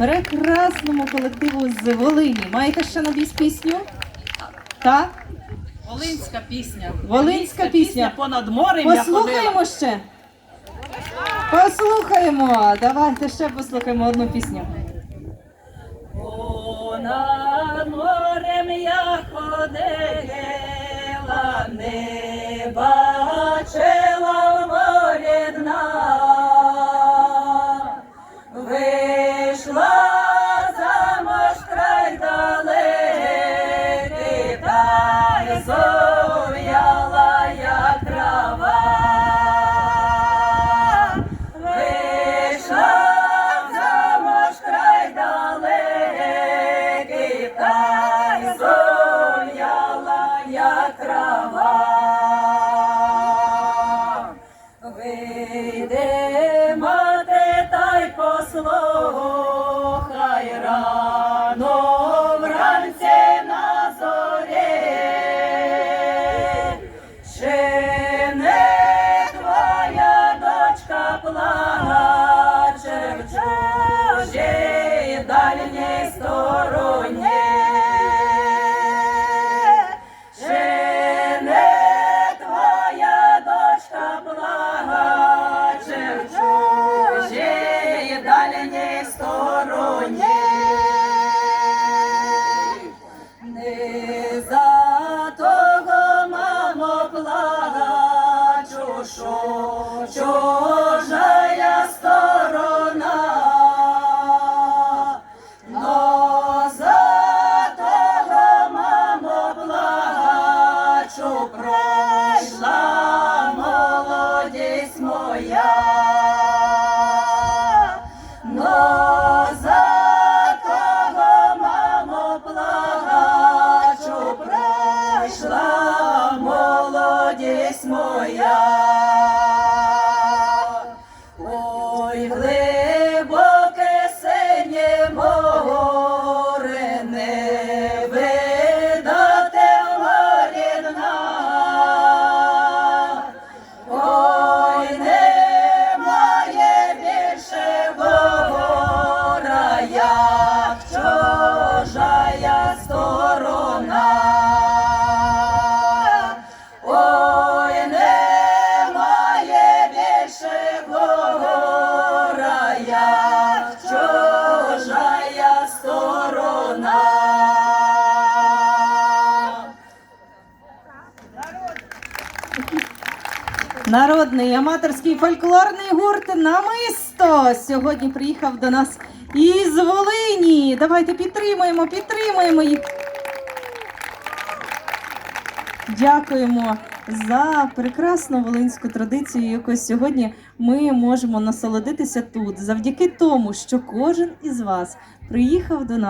прекрасному колективу з Волині. Маєте ще на пісню? Так? Волинська пісня. Волинська пісня. понад морем. Послухаємо ще. Послухаємо. Давайте ще послухаємо одну пісню. Понад морем як трава. Плачу, Народний аматорський фольклорний гурт Намисто сьогодні приїхав до нас із Волині. Давайте підтримуємо, підтримуємо їх. Дякуємо за прекрасну волинську традицію, якою сьогодні ми можемо насолодитися тут, завдяки тому, що кожен із вас приїхав до нас.